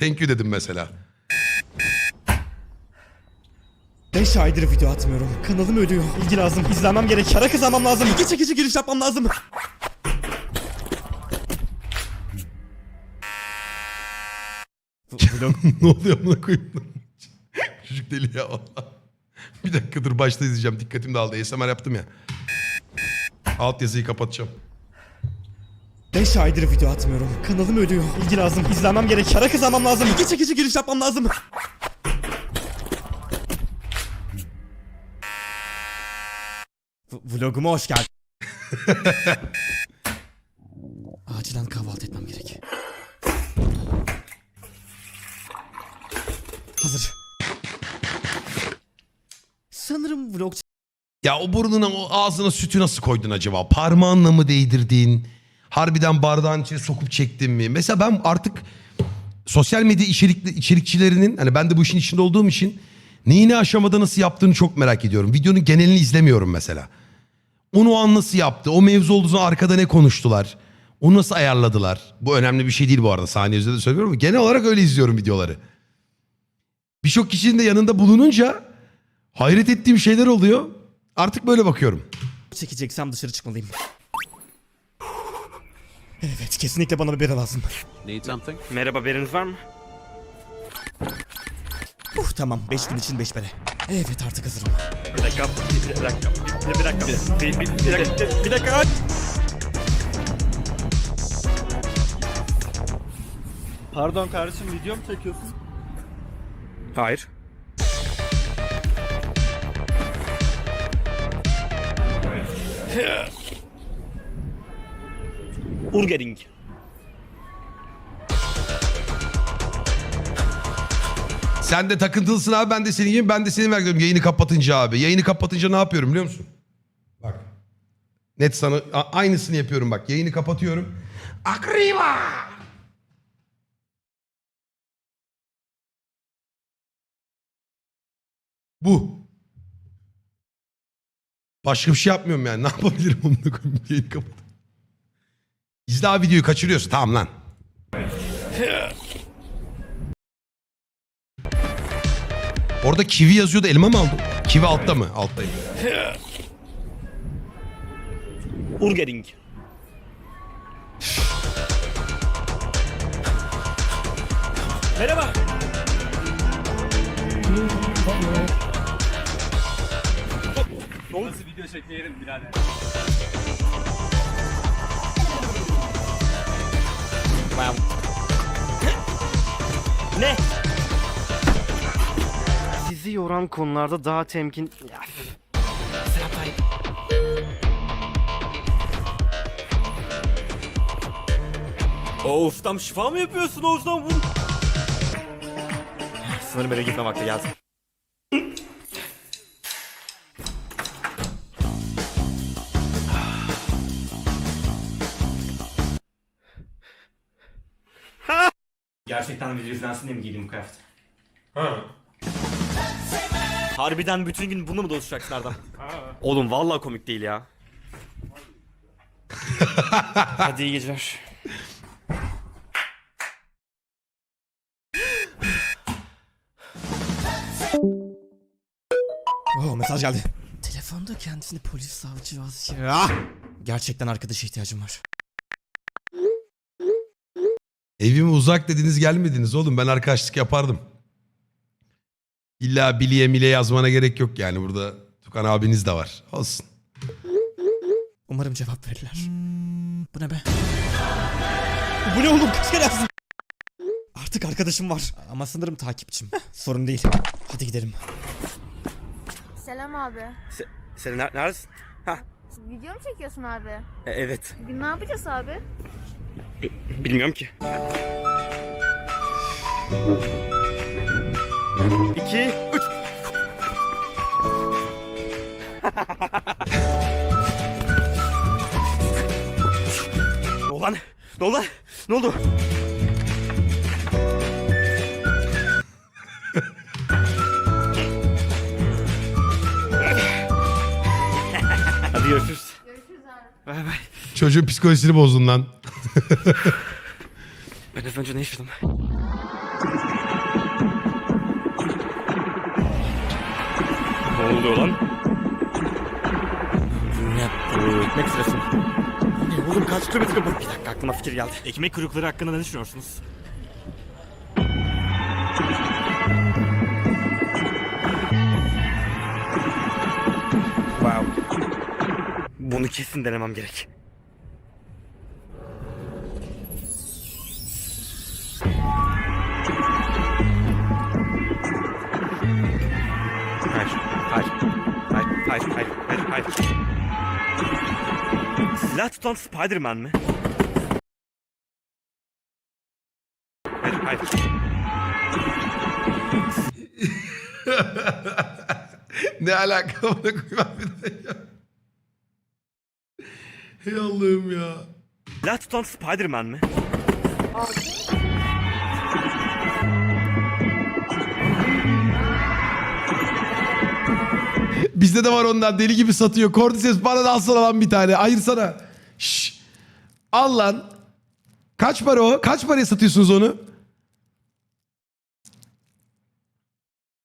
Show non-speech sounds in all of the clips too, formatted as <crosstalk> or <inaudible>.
Thank you dedim mesela. 5 aydır video atmıyorum. Kanalım ölüyor. İlgi lazım. İzlenmem gerek. Para kazanmam lazım. İlgi çekici giriş yapmam lazım. Vlog <laughs> ne oluyor buna koyayım? <laughs> Çocuk deli ya valla. Bir dakika dur başta izleyeceğim. Dikkatim dağıldı. ASMR yaptım ya. Alt yazıyı kapatacağım. 5 aydır video atmıyorum. Kanalım ölüyor. İlgi lazım. İzlenmem gerek. Para kazanmam lazım. İlgi çekici giriş yapmam lazım. V- Vloguma hoş geldin. <laughs> Acilen kahvaltı etmem gerek. Hazır. Sanırım vlog Ya o burnuna o ağzına sütü nasıl koydun acaba? Parmağınla mı değdirdin? Harbiden bardağın içine sokup çektin mi? Mesela ben artık sosyal medya içerikli, içerikçilerinin hani ben de bu işin içinde olduğum için neyi ne aşamada nasıl yaptığını çok merak ediyorum. Videonun genelini izlemiyorum mesela. Onu o an nasıl yaptı? O mevzu olduğu arkada ne konuştular? Onu nasıl ayarladılar? Bu önemli bir şey değil bu arada. Saniye üzerinde söylüyorum ama genel olarak öyle izliyorum videoları. Birçok kişinin de yanında bulununca hayret ettiğim şeyler oluyor. Artık böyle bakıyorum. çekeceksem dışarı çıkmalıyım. Evet kesinlikle bana bir bira lazım. Need something? Merhaba beriniz var mı? Uh tamam 5 gün için 5 bere. Evet artık hazırım. Bir dakika. Bir, bir dakika. Bir, bir dakika. Bir, bir, bir dakika. Bir dakika. Pardon kardeşim video mu çekiyorsun? Hayır. Urgering. Sen de takıntılısın abi ben de senin gibi ben de senin vergiyorum yayını kapatınca abi. Yayını kapatınca ne yapıyorum biliyor musun? Bak. Net sana a- aynısını yapıyorum bak. Yayını kapatıyorum. Akriva! Bu. Başka bir şey yapmıyorum yani. <laughs> Ne yapabilirim onu da koyayım. Yayını kapat. İzle abi videoyu kaçırıyorsun. Tamam lan. Orada kivi yazıyordu elma mı aldın? Kivi altta mı? Alttayım. Urgering. Merhaba. Nasıl video çekmeyelim birader? Ne? Sizi yoran konularda daha temkin... Ya, Tayyip. Oğuz'dan şifa mı yapıyorsun Oğuz'dan vur? Sanırım eve gitme vakti geldi. Gerçekten video izlensin diye mi giydim bu kıyafeti? Harbiden bütün gün bunu mu dolaşacaksın Erdem? Oğlum vallahi komik değil ya. <laughs> Hadi iyi geceler. Oh mesaj geldi. Telefonda kendisini polis savcı vazgeçiyor. Ah! Gerçekten arkadaşa ihtiyacım var. Evime uzak dediniz gelmediniz oğlum. Ben arkadaşlık yapardım. İlla biliye mile yazmana gerek yok yani. Burada Tukan abiniz de var. Olsun. Umarım cevap verirler. Bu ne be? Bu ne oğlum? Kaç kere yazdın? Artık arkadaşım var. Ama sanırım takipçim. Sorun değil. Hadi gidelim. Selam abi. Se sen ner- neredesin? Ha, Video mu çekiyorsun abi? e- evet. Bugün ne yapacağız abi? Bilmiyorum ki. İki, üç. <laughs> ne oldu lan? Ne oldu? lan? Ne oldu? Hadi görüşürüz. Görüşürüz abi. Bay bay. Çocuğun psikolojisini bozdun lan. <laughs> ben az önce ne yaşadım? ne oluyor lan? Ne bu? Ekmek sırası mı? Ne oğlum kaç kilometre bu? Bir dakika aklıma fikir geldi. Ekmek kuyrukları hakkında ne düşünüyorsunuz? Wow. Bunu kesin denemem gerek. Hayır, hayır, hayır, hayır, hayır, hayır. Silah tutan Spider-Man mi? Hayır, hayır. <laughs> ne alaka bana koyma bir daha ya. Hey Allah'ım ya. Silah tutan Spider-Man mi? Bizde de var ondan deli gibi satıyor. Cordyceps bana da alsana lan bir tane. Ayırsana. Şşş. Al lan. Kaç para o? Kaç paraya satıyorsunuz onu?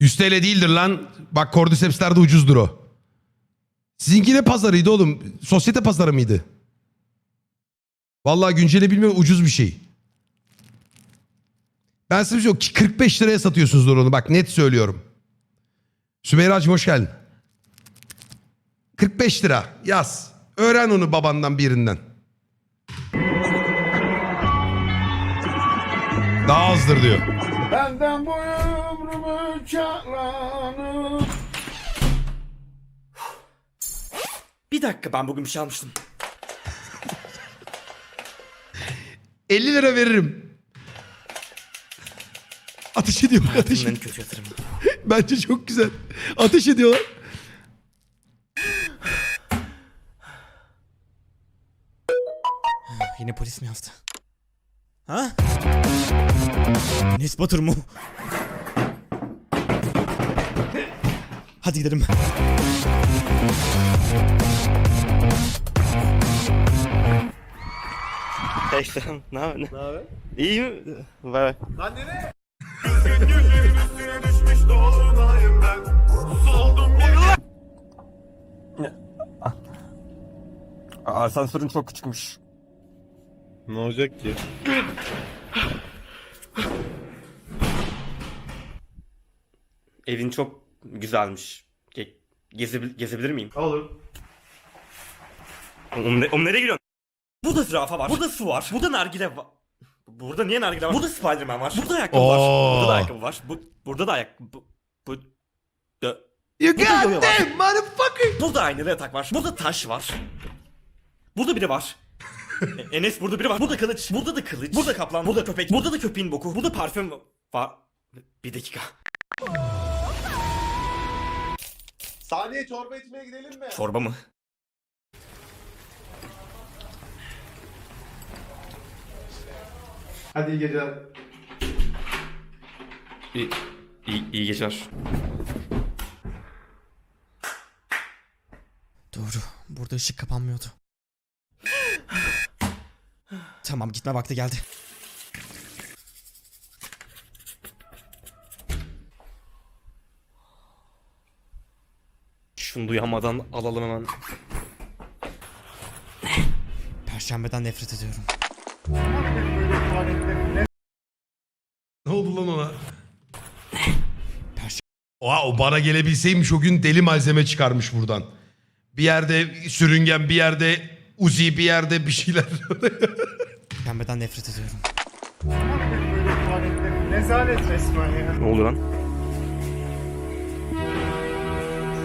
100 TL değildir lan. Bak Cordyceps'ler de ucuzdur o. Sizinki ne pazarıydı oğlum? Sosyete pazarı mıydı? Vallahi günceli bilmiyorum ucuz bir şey. Ben size bir şey yok. 45 liraya satıyorsunuzdur onu. Bak net söylüyorum. Sümeyra'cığım hoş geldin. 45 lira yaz. Öğren onu babandan birinden. Daha azdır diyor. Benden bu ömrümü Bir dakika ben bugün bir şey almıştım. 50 lira veririm. Ateş ediyor ateş en kötü yatırımı. <laughs> Bence çok güzel. Ateş ediyorlar. Yine polis mi yazdı? Ha? Enes Batur mu? Hadi gidelim. Hey selam. Ne haber? Ne haber? İyi mi? Bay bay. Asansörün çok küçükmüş. Ne olacak ki? Evin çok güzelmiş. Ge gezebil gezebilir miyim? Olur. Oğlum, ne, oğlum nereye gidiyorsun? Burada zürafa var. Burada su var. Burada nargile var. Burada niye nargile var? Burada Spiderman var. Burada ayakkabı var. Oo. Burada da ayakkabı var. Bu, burada da ayak... Bu... Bu... Dö- You Burada got var. them motherfucker. Burada aynalı yatak var. Burada taş var. Burada biri var. E- Enes burada biri var. Burada kılıç. Burada da kılıç. Burada kaplan. Burada köpek. Burada da köpeğin boku. Burada parfüm var. Bir dakika. Saniye çorba içmeye gidelim mi? Çorba mı? Hadi iyi geceler. İyi, iyi, iyi geceler. Doğru. Burada ışık kapanmıyordu. Tamam gitme vakti geldi. Şunu duyamadan alalım hemen. Perşembeden nefret ediyorum. Ne oldu lan ona? Oha o bana gelebilseymiş o gün deli malzeme çıkarmış buradan. Bir yerde sürüngen bir yerde uzi bir yerde bir şeyler. <laughs> Perşembeden nefret ediyorum. Rezalet resmen ya. Ne oldu lan?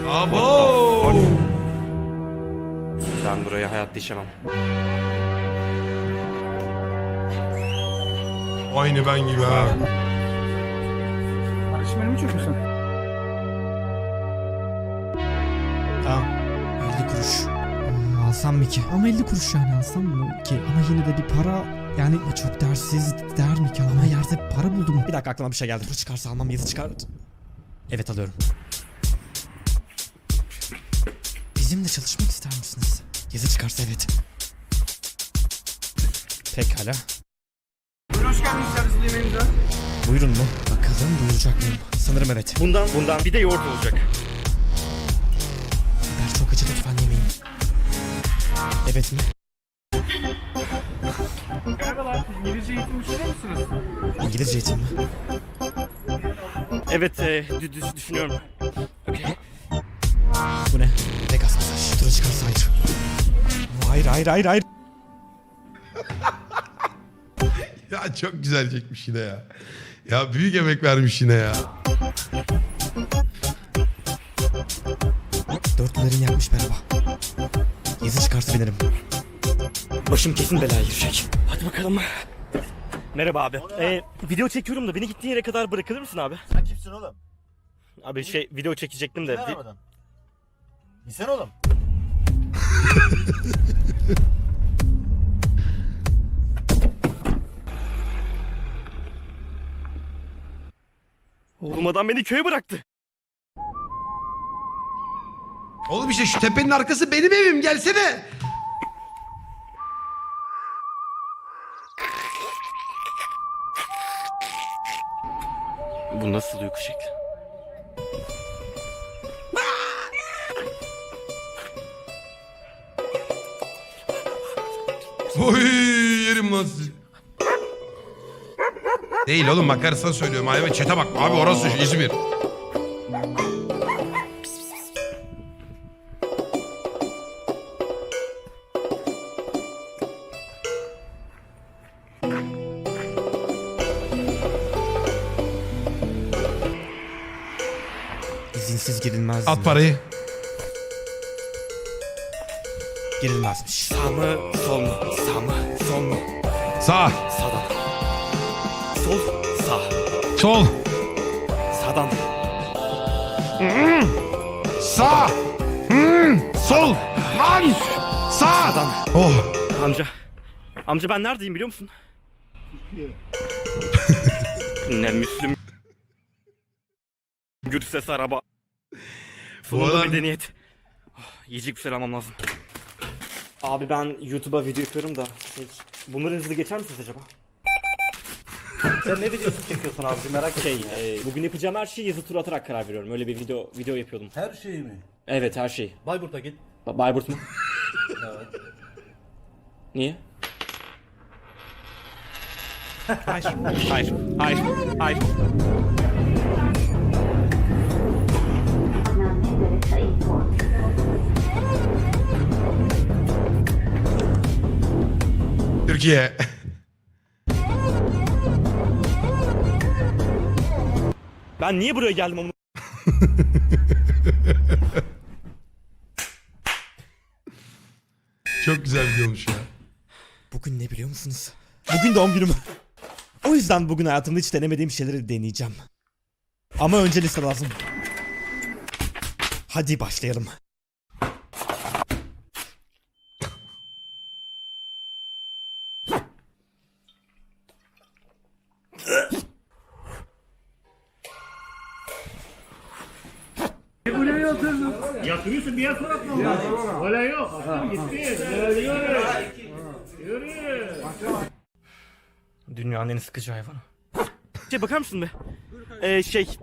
Abo. Ben buraya hayatta işemem. Aynı ben gibi ha. Kardeşim elimi çöküyorsun. Tamam. 50 kuruş. Alsam mı ki? Ama 50 kuruş yani alsam mı ki? Ama yine de bir para yani çok dersiz der mi ki? Ama yerde para buldum. Bir dakika aklıma bir şey geldi. Dur çıkarsa almam yazı çıkar. Evet alıyorum. Bizimle çalışmak ister misiniz? Yazı çıkarsa evet. Pekala. Hoş geldiniz servisin yemeğimize. Buyurun mu? Bakalım buyuracak mıyım? Sanırım evet. Bundan bundan bir de yoğurt olacak. Evet mi? Merhabalar, İngilizce eğitim düşünüyor musunuz? İngilizce eğitim mi? Evet e, dü- dü- düşünüyorum. Okey. Bu ne? Vegas masaj. Tura çıkarsa hayır. Hayır hayır hayır hayır. <laughs> Ya çok güzel çekmiş yine ya. Ya büyük emek vermiş yine ya. Başım kesin belaya girecek. Hadi bakalım. Merhaba abi. Ee, video çekiyorum da beni gittiğin yere kadar bırakılır mısın abi? Sen kimsin oğlum? Abi şey video çekecektim de. Vi- arabadan? Gitsene oğlum. <laughs> Oğlum adam beni köye bıraktı. Oğlum işte şu tepenin arkası benim evim gelsene. Bu nasıl uyku şekli? Oy yerim lan sizi. Değil oğlum makarasına söylüyorum. Ay çete bak. Abi orası İzmir. İzinsiz girilmez. At parayı. Girilmezmiş. Sağ mı sol mu? Sağ mı sol mu? Sağ. Sağdan. Sol sağ. Sol. Sağdan. Sağ. Hmm, sol. Lan. Sağ. Oh. Amca. Amca ben neredeyim biliyor musun? <laughs> ne Müslüm. Gürses araba. Sonunda adam- medeniyet. Oh, yiyecek bir şey almam lazım. Abi ben YouTube'a video yapıyorum da. Şey, bunları hızlı geçer misiniz acaba? Sen ne videosu çekiyorsun abi merak Şey, ettim. ya. e, bugün yapacağım her şeyi yazı tur atarak karar veriyorum. Öyle bir video video yapıyordum. Her şeyi mi? Evet her şey. Bayburt'a git. Ba- Bayburt mu? Niye? Hayır. Hayır. Hayır. Hayır. Türkiye. Ben niye buraya geldim onu? Çok güzel video olmuş ya. Bugün ne biliyor musunuz? Bugün doğum günüm. O yüzden bugün hayatımda hiç denemediğim şeyleri deneyeceğim. Ama önce liste lazım. Hadi başlayalım. Yatırıyorsun diye sonra atma. Öyle yok. Gitti. Yürü. Yürü. Dünyanın en sıkıcı hayvanı. Şey bakar mısın be? Ee, şey,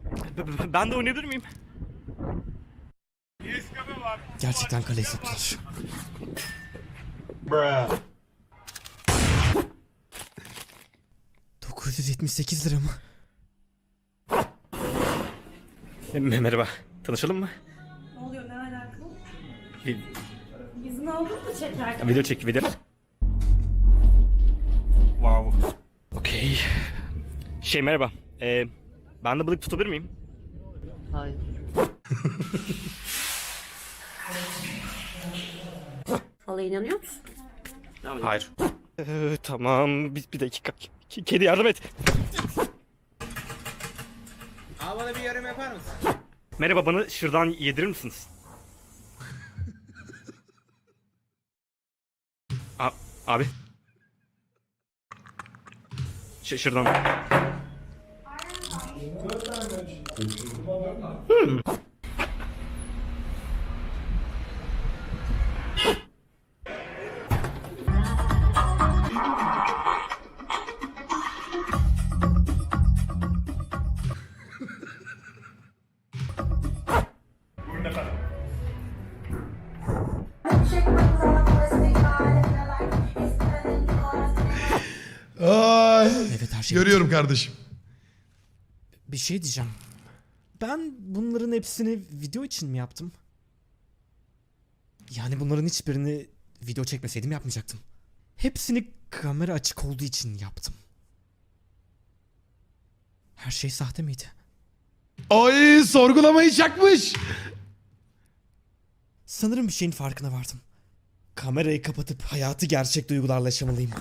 ben de oynayabilir miyim? Gerçekten kaleyi sattılar. ...978 lira mı? Me- merhaba, tanışalım mı? İzin aldın mı çekerken? video çek, video. Wow. Okey. Şey merhaba, ee, ben de balık tutabilir miyim? Fala <laughs> inanıyor musun? Hayır. Ee, tamam, bir, bir dakika. K- Kedi yardım et. Abi bana bir yorum yapar mısın? Merhaba, bana şırdan yedirir misiniz? Abi. Ş şırdan. Şey. Görüyorum kardeşim. Bir şey diyeceğim. Ben bunların hepsini video için mi yaptım? Yani bunların hiçbirini video çekmeseydim yapmayacaktım. Hepsini kamera açık olduğu için yaptım. Her şey sahte miydi? Ay sorgulamayı çakmış. Sanırım bir şeyin farkına vardım. Kamerayı kapatıp hayatı gerçek duygularla yaşamalıyım.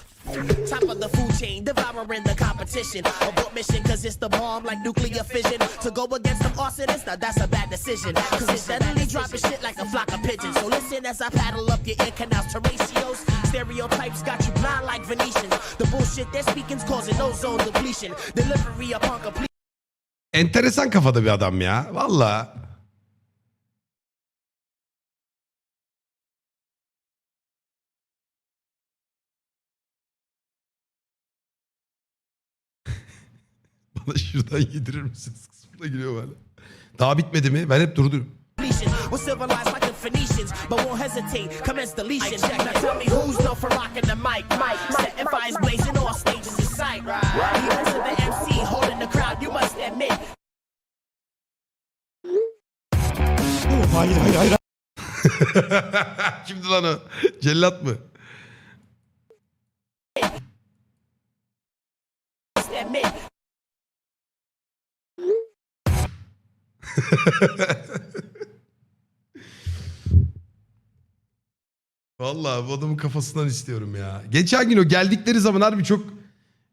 Top of the food chain, devouring the competition. Abort mission, cause it's the bomb like nuclear fission. To go against them arsonists, now that's a bad decision. Cause it's steadily dropping shit like a flock of pigeons. So listen as I paddle up your ear canals to ratios. Stereotypes got you blind like Venetians. The bullshit they're speaking's causing ozone depletion. Delivery upon completion. Enteresan kafada bir adam ya. Valla. <laughs> Bana şuradan yedirir misiniz? Kısmına giriyor böyle. Daha bitmedi mi? Ben hep durdum. We're civilized like the Phoenicians, but won't hesitate. Commence deletion. Now tell me who's known for rocking the mic. Setting fires blazing, all stages in sight. You answer the MC, holding the crowd. You must admit. Hayır hayır hayır. <laughs> Kimdi lan o? Cellat mı? <laughs> Vallahi bu adamın kafasından istiyorum ya. Geçen gün o geldikleri zaman harbi çok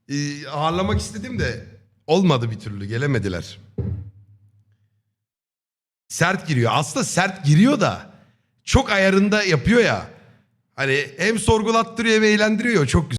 e, ağırlamak istedim de olmadı bir türlü. Gelemediler. Sert giriyor. Aslında sert giriyor da çok ayarında yapıyor ya. Hani hem sorgulattırıyor hem eğlendiriyor. Çok güzel.